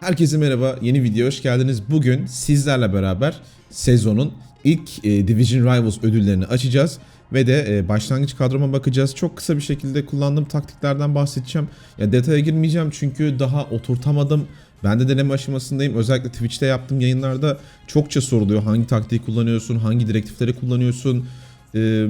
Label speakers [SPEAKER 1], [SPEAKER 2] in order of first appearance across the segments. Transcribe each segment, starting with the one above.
[SPEAKER 1] Herkese merhaba, yeni video hoş geldiniz. Bugün sizlerle beraber sezonun ilk e, Division Rivals ödüllerini açacağız. Ve de e, başlangıç kadroma bakacağız. Çok kısa bir şekilde kullandığım taktiklerden bahsedeceğim. Ya detaya girmeyeceğim çünkü daha oturtamadım. Ben de deneme aşamasındayım. Özellikle Twitch'te yaptığım yayınlarda çokça soruluyor. Hangi taktiği kullanıyorsun, hangi direktifleri kullanıyorsun, e,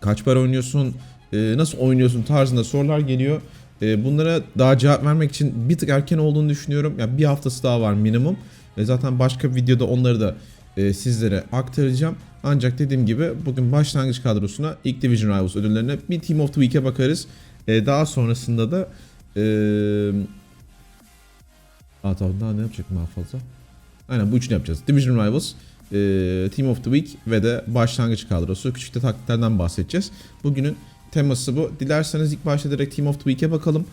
[SPEAKER 1] kaç para oynuyorsun, nasıl oynuyorsun tarzında sorular geliyor. E, bunlara daha cevap vermek için bir tık erken olduğunu düşünüyorum. Yani bir haftası daha var minimum. Ve zaten başka bir videoda onları da e, sizlere aktaracağım. Ancak dediğim gibi bugün başlangıç kadrosuna ilk Division Rivals ödüllerine bir Team of the Week'e bakarız. E, daha sonrasında da e, Aa tamam daha ne yapacak daha fazla? Aynen bu üçünü yapacağız. Division Rivals, Team of the Week ve de başlangıç kadrosu. Küçük de taktiklerden bahsedeceğiz. Bugünün teması bu. Dilerseniz ilk başta direkt Team of the Week'e bakalım.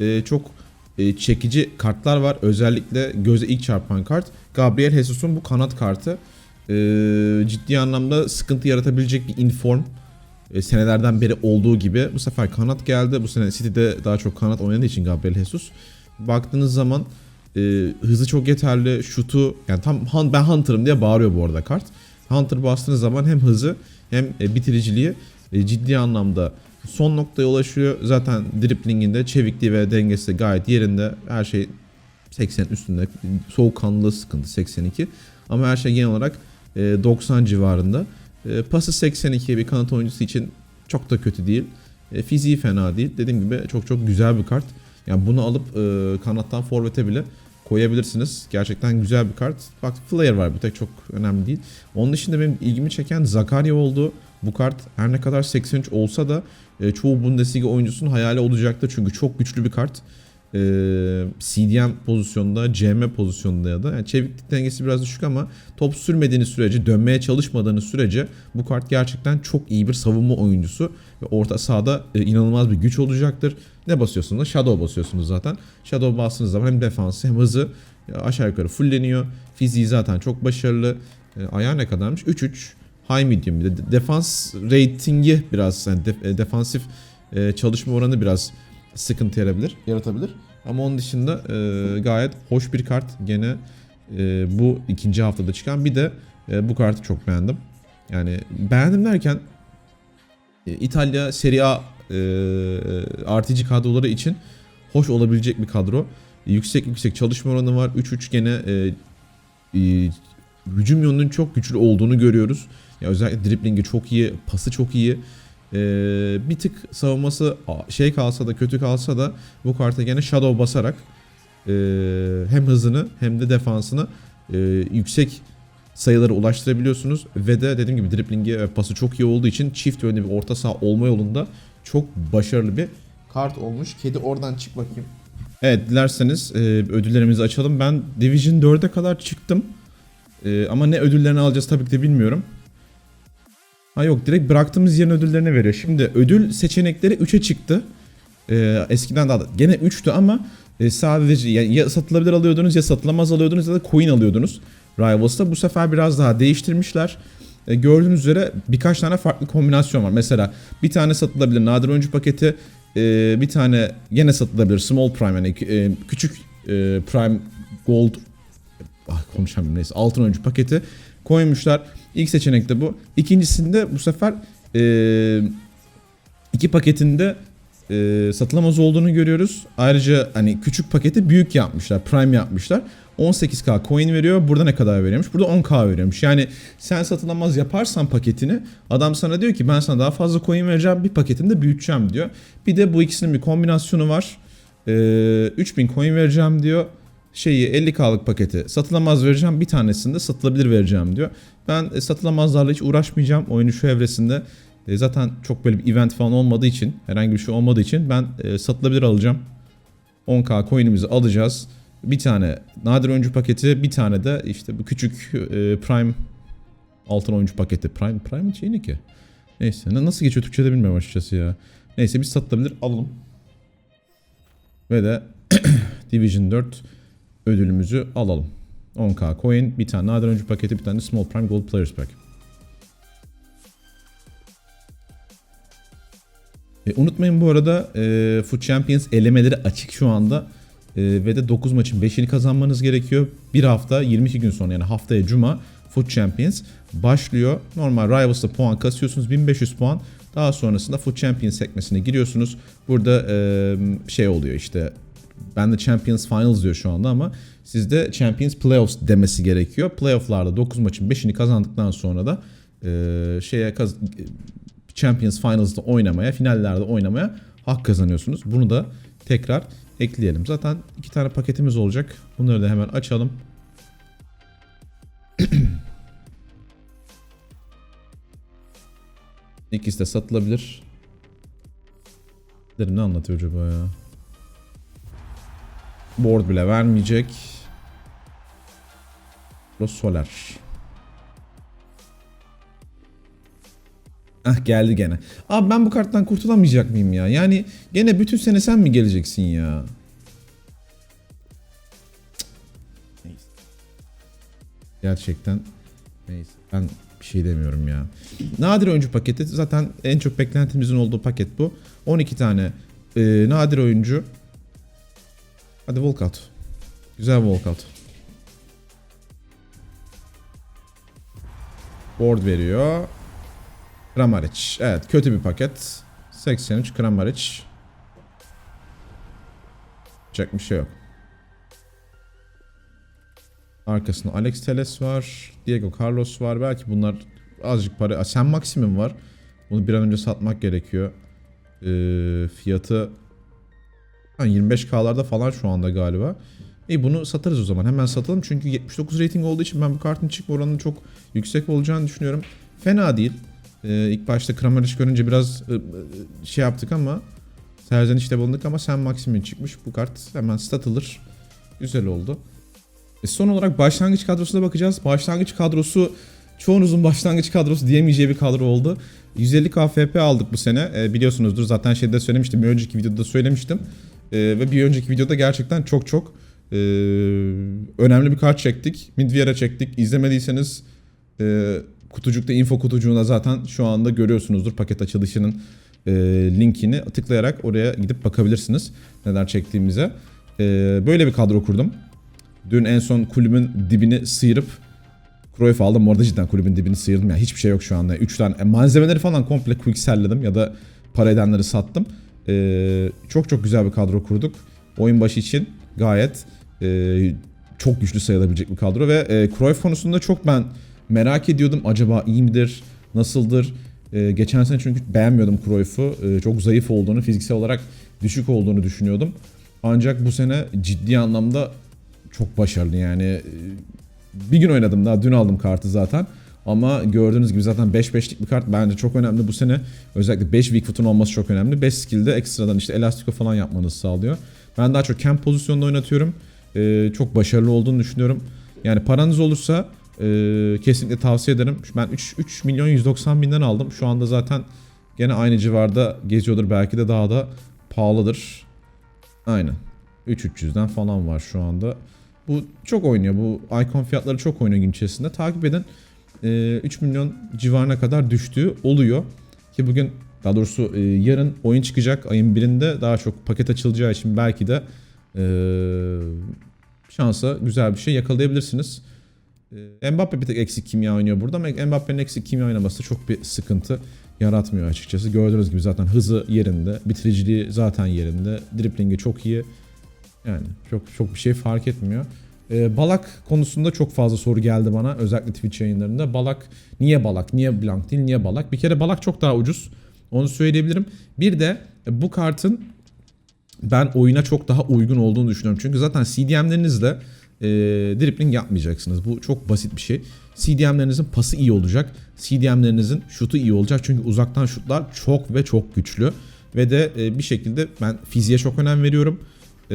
[SPEAKER 1] E, çok e, çekici kartlar var. Özellikle göze ilk çarpan kart. Gabriel Jesus'un bu kanat kartı. E, ciddi anlamda sıkıntı yaratabilecek bir inform. E, senelerden beri olduğu gibi. Bu sefer kanat geldi. Bu sene City'de daha çok kanat oynadığı için Gabriel Jesus. Baktığınız zaman e, hızı çok yeterli. Şutu yani tam ben Hunter'ım diye bağırıyor bu arada kart. Hunter bastığınız zaman hem hızı hem e, bitiriciliği e, ciddi anlamda son noktaya ulaşıyor. Zaten driplinginde çevikliği ve dengesi de gayet yerinde. Her şey 80 üstünde. Soğukkanlılığı sıkıntı 82. Ama her şey genel olarak e, 90 civarında. E, pası 82 bir kanat oyuncusu için çok da kötü değil. E, fiziği fena değil. Dediğim gibi çok çok güzel bir kart. Yani bunu alıp e, kanattan forvete bile koyabilirsiniz. Gerçekten güzel bir kart. Bak flare var bir tek çok önemli değil. Onun dışında benim ilgimi çeken Zakaria oldu. Bu kart her ne kadar 83 olsa da e, çoğu Bundesliga oyuncusunun hayali olacaktır. Çünkü çok güçlü bir kart. E, CDM pozisyonunda, CM pozisyonunda ya da yani çeviklik dengesi biraz düşük ama top sürmediğiniz sürece, dönmeye çalışmadığınız sürece bu kart gerçekten çok iyi bir savunma oyuncusu ve orta sahada e, inanılmaz bir güç olacaktır. Ne basıyorsunuz? Shadow basıyorsunuz zaten. Shadow bastığınız zaman hem defansı hem hızı e, aşağı yukarı fulleniyor. Fiziği zaten çok başarılı. E, ayağı ne kadarmış? 3-3. High medium bir de De- defans ratingi biraz yani def- e, defansif e, çalışma oranı biraz sıkıntı yaratabilir. Yaratabilir. Ama onun dışında e, gayet hoş bir kart gene e, bu ikinci haftada çıkan. Bir de e, bu kartı çok beğendim. Yani beğendim derken e, İtalya Serie A e, artıcı kadroları için hoş olabilecek bir kadro. Yüksek yüksek çalışma oranı var. 3-3 gene e, e, hücum yönünün çok güçlü olduğunu görüyoruz. Ya özellikle driblingi çok iyi, pası çok iyi. E, bir tık savunması şey kalsa da kötü kalsa da bu karta gene shadow basarak e, hem hızını hem de defansını e, yüksek sayılara ulaştırabiliyorsunuz ve de dediğim gibi driblingi ve pası çok iyi olduğu için çift yönlü bir orta saha olma yolunda çok başarılı bir kart olmuş. Kedi oradan çık bakayım. Evet dilerseniz e, ödüllerimizi açalım. Ben Division 4'e kadar çıktım. E, ama ne ödüllerini alacağız tabii ki de bilmiyorum. Ha yok direkt bıraktığımız yerin ödüllerini veriyor. Şimdi ödül seçenekleri 3'e çıktı. E, eskiden daha da gene 3'tü ama e, sadece ya, ya satılabilir alıyordunuz ya satılamaz alıyordunuz ya da coin alıyordunuz. Rivals'ta bu sefer biraz daha değiştirmişler. E, gördüğünüz üzere birkaç tane farklı kombinasyon var. Mesela bir tane satılabilir nadir oyuncu paketi, e, bir tane yine satılabilir small prime yani e, küçük e, prime gold ah, konuşamıyorum neyse altın oyuncu paketi koymuşlar. İlk seçenek de bu. İkincisinde bu sefer e, iki paketinde e, satılamaz olduğunu görüyoruz. Ayrıca hani küçük paketi büyük yapmışlar. Prime yapmışlar. 18k coin veriyor. Burada ne kadar veriyormuş? Burada 10k veriyormuş. Yani sen satılamaz yaparsan paketini adam sana diyor ki ben sana daha fazla coin vereceğim. Bir paketini de büyüteceğim diyor. Bir de bu ikisinin bir kombinasyonu var. Ee, 3000 coin vereceğim diyor. Şeyi 50k'lık paketi satılamaz vereceğim. Bir tanesini de satılabilir vereceğim diyor. Ben e, satılamazlarla hiç uğraşmayacağım. Oyunun şu evresinde e, zaten çok böyle bir event falan olmadığı için, herhangi bir şey olmadığı için ben e, satılabilir alacağım. 10k coin'imizi alacağız. Bir tane nadir oyuncu paketi, bir tane de işte bu küçük e, prime altın oyuncu paketi. Prime prime şey ne ki? Neyse na- nasıl geçiyor Türkçe'de bilmiyorum açıkçası ya. Neyse biz satılabilir alalım. Ve de Division 4 ödülümüzü alalım. 10k coin, bir tane nadir oyuncu paketi, bir tane de small prime gold players pack. E, unutmayın bu arada e, Foot Champions elemeleri açık şu anda. ve de 9 maçın 5'ini kazanmanız gerekiyor. Bir hafta 22 gün sonra yani haftaya cuma Foot Champions başlıyor. Normal Rivals'ta puan kasıyorsunuz 1500 puan. Daha sonrasında Foot Champions sekmesine giriyorsunuz. Burada e, şey oluyor işte ben de Champions Finals diyor şu anda ama sizde Champions Playoffs demesi gerekiyor. Playoff'larda 9 maçın 5'ini kazandıktan sonra da e, şeye kaz- Champions Finals'da oynamaya, finallerde oynamaya hak kazanıyorsunuz. Bunu da tekrar ekleyelim. Zaten iki tane paketimiz olacak. Bunları da hemen açalım. İkisi de satılabilir. Derim ne anlatıyor acaba ya? Board bile vermeyecek. Los Soler. Ah geldi gene. Abi ben bu karttan kurtulamayacak mıyım ya? Yani gene bütün sene sen mi geleceksin ya? Neyse. Gerçekten neyse ben bir şey demiyorum ya. Nadir oyuncu paketi zaten en çok beklentimizin olduğu paket bu. 12 tane e, nadir oyuncu. Hadi walkout. Güzel walkout. Board veriyor. Kramaric. Evet kötü bir paket. 83 Kramaric. Yapacak bir şey yok. Arkasında Alex Teles var. Diego Carlos var. Belki bunlar azıcık para. Sen Maximum var. Bunu bir an önce satmak gerekiyor. Ee, fiyatı 25K'larda falan şu anda galiba. İyi bunu satarız o zaman. Hemen satalım. Çünkü 79 rating olduğu için ben bu kartın çıkma oranının çok yüksek olacağını düşünüyorum. Fena değil. Ee, ilk başta Kramaric görünce biraz ı, şey yaptık ama serzenişte bulunduk ama Sen Maximin çıkmış. Bu kart hemen satılır. Güzel oldu. E, son olarak başlangıç kadrosuna bakacağız. Başlangıç kadrosu çoğunuzun başlangıç kadrosu diyemeyeceği bir kadro oldu. 150 KFP aldık bu sene. E, biliyorsunuzdur zaten şeyde söylemiştim. Önceki videoda söylemiştim. E, ve bir önceki videoda gerçekten çok çok e, önemli bir kart çektik. Midvier'e çektik. İzlemediyseniz e, kutucukta info kutucuğunda zaten şu anda görüyorsunuzdur paket açılışının e, linkini tıklayarak oraya gidip bakabilirsiniz neler çektiğimize. E, böyle bir kadro kurdum. Dün en son kulübün dibini sıyırıp Cruyff aldım. Orada cidden kulübün dibini sıyırdım. Yani hiçbir şey yok şu anda. 3 tane e, malzemeleri falan komple quickselledim ya da para edenleri sattım. Ee, çok çok güzel bir kadro kurduk. Oyun başı için gayet e, çok güçlü sayılabilecek bir kadro ve e, Cruyff konusunda çok ben merak ediyordum. Acaba iyi midir? Nasıldır? E, geçen sene çünkü beğenmiyordum Cruyff'u. E, çok zayıf olduğunu, fiziksel olarak düşük olduğunu düşünüyordum. Ancak bu sene ciddi anlamda çok başarılı yani. E, Bir gün oynadım daha dün aldım kartı zaten. Ama gördüğünüz gibi zaten 5-5'lik bir kart bence çok önemli bu sene. Özellikle 5 weak foot'un olması çok önemli. 5 skill'de ekstradan işte elastiko falan yapmanızı sağlıyor. Ben daha çok camp pozisyonunda oynatıyorum. E, çok başarılı olduğunu düşünüyorum. Yani paranız olursa e, kesinlikle tavsiye ederim. Ben 3, 3 milyon 190 binden aldım. Şu anda zaten gene aynı civarda geziyordur. Belki de daha da pahalıdır. Aynen. 3-300'den falan var şu anda. Bu çok oynuyor. Bu icon fiyatları çok oynuyor gün içerisinde. Takip edin. Ee, 3 milyon civarına kadar düştüğü oluyor. Ki bugün daha doğrusu e, yarın oyun çıkacak. Ayın birinde daha çok paket açılacağı için belki de e, şansa güzel bir şey yakalayabilirsiniz. E, Mbappe bir tek eksik kimya oynuyor burada ama Mbappe'nin eksik kimya oynaması çok bir sıkıntı yaratmıyor açıkçası. Gördüğünüz gibi zaten hızı yerinde, bitiriciliği zaten yerinde, driplingi çok iyi. Yani çok çok bir şey fark etmiyor. Ee, Balak konusunda çok fazla soru geldi bana özellikle Twitch yayınlarında. Balak niye Balak, niye Blank değil, niye Balak? Bir kere Balak çok daha ucuz. Onu söyleyebilirim. Bir de e, bu kartın ben oyuna çok daha uygun olduğunu düşünüyorum. Çünkü zaten CDM'lerinizle e, dribbling yapmayacaksınız. Bu çok basit bir şey. CDM'lerinizin pası iyi olacak. CDM'lerinizin şutu iyi olacak. Çünkü uzaktan şutlar çok ve çok güçlü. Ve de e, bir şekilde ben fiziğe çok önem veriyorum. E,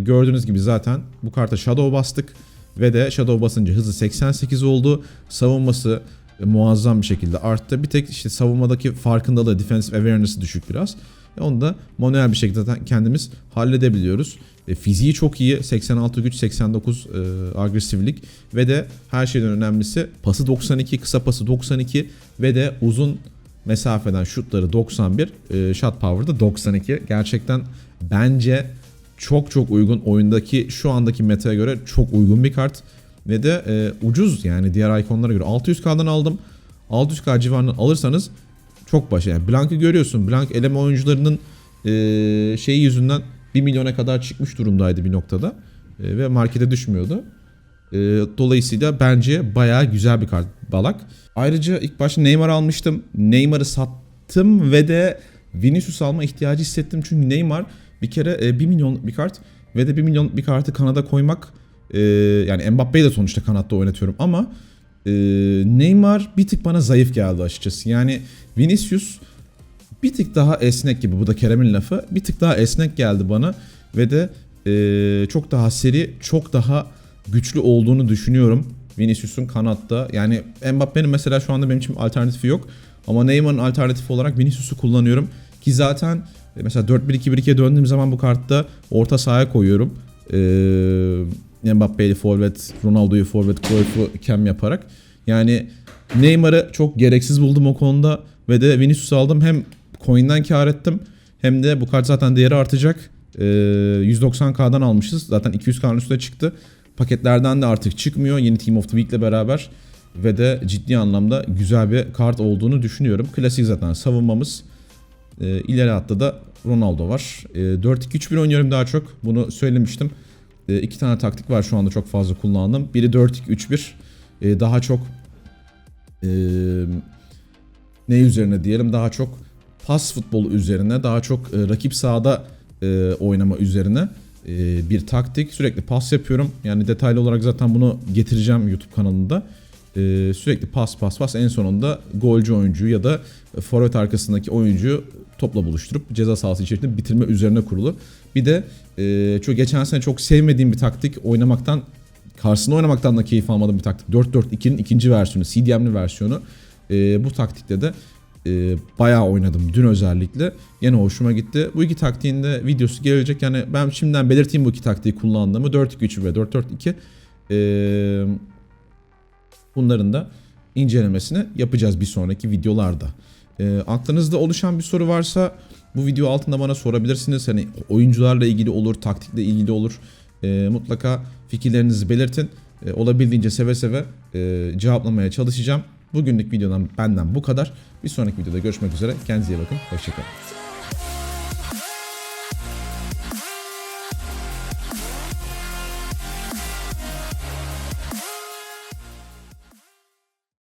[SPEAKER 1] gördüğünüz gibi zaten bu karta Shadow bastık. Ve de Shadow basınca hızı 88 oldu. Savunması e, muazzam bir şekilde arttı. Bir tek işte savunmadaki farkındalığı, defensive awareness'ı düşük biraz. E, Onu da manuel bir şekilde kendimiz halledebiliyoruz. E, fiziği çok iyi. 86 güç, 89 e, agresiflik ve de her şeyden önemlisi pası 92, kısa pası 92 ve de uzun mesafeden şutları 91, e, shot power'da 92. Gerçekten bence çok çok uygun. Oyundaki şu andaki meta'ya göre çok uygun bir kart. Ve de e, ucuz yani diğer ikonlara göre. 600k'dan aldım. 600k civarından alırsanız çok başa. Yani Blank'ı görüyorsun. Blank eleme oyuncularının e, şeyi yüzünden 1 milyona kadar çıkmış durumdaydı bir noktada. E, ve markete düşmüyordu. E, dolayısıyla bence bayağı güzel bir kart Balak. Ayrıca ilk başta Neymar almıştım. Neymar'ı sattım ve de Vinicius alma ihtiyacı hissettim. Çünkü Neymar bir kere e, 1 milyon bir kart ve de 1 milyon bir kartı kanada koymak e, yani Mbappe'yi de sonuçta kanatta oynatıyorum ama e, Neymar bir tık bana zayıf geldi açıkçası. Yani Vinicius bir tık daha esnek gibi bu da Kerem'in lafı. Bir tık daha esnek geldi bana ve de e, çok daha seri, çok daha güçlü olduğunu düşünüyorum. Vinicius'un kanatta. Yani Mbappe'nin mesela şu anda benim için alternatifi yok. Ama Neymar'ın alternatifi olarak Vinicius'u kullanıyorum. Ki zaten mesela 4-1-2-1-2'ye döndüğüm zaman bu kartta orta sahaya koyuyorum. Ee, Mbappe'yi forvet, Ronaldo'yu forvet, Cruyff'u kem yaparak. Yani Neymar'ı çok gereksiz buldum o konuda ve de Vinicius'u aldım. Hem coin'den kar ettim hem de bu kart zaten değeri artacak. Ee, 190k'dan almışız. Zaten 200k'nın üstüne çıktı. Paketlerden de artık çıkmıyor yeni Team of the Week ile beraber. Ve de ciddi anlamda güzel bir kart olduğunu düşünüyorum. Klasik zaten savunmamız. Ee, ileri hatta da Ronaldo var. Ee, 4-2-3-1 oynuyorum daha çok. Bunu söylemiştim. Ee, iki tane taktik var şu anda çok fazla kullandığım. Biri 4-2-3-1. Ee, daha çok ee, ne üzerine diyelim daha çok pas futbolu üzerine daha çok e, rakip sahada e, oynama üzerine e, bir taktik. Sürekli pas yapıyorum. Yani detaylı olarak zaten bunu getireceğim YouTube kanalında. E, sürekli pas pas pas en sonunda golcü oyuncu ya da forvet arkasındaki oyuncuyu topla buluşturup ceza sahası içerisinde bitirme üzerine kurulu. Bir de e, çok geçen sene çok sevmediğim bir taktik oynamaktan karşısında oynamaktan da keyif almadığım bir taktik. 4-4-2'nin ikinci versiyonu, CDM'li versiyonu. E, bu taktikte de e, bayağı oynadım dün özellikle. Yine hoşuma gitti. Bu iki taktiğin de videosu gelecek. Yani ben şimdiden belirteyim bu iki taktiği kullandığımı. 4-2-3 ve 4-4-2. E, bunların da incelemesini yapacağız bir sonraki videolarda. E, aklınızda oluşan bir soru varsa bu video altında bana sorabilirsiniz. Hani oyuncularla ilgili olur, taktikle ilgili olur. E, mutlaka fikirlerinizi belirtin. E, olabildiğince seve seve e, cevaplamaya çalışacağım. Bugünlük videodan benden bu kadar. Bir sonraki videoda görüşmek üzere. Kendinize iyi bakın. Hoşçakalın.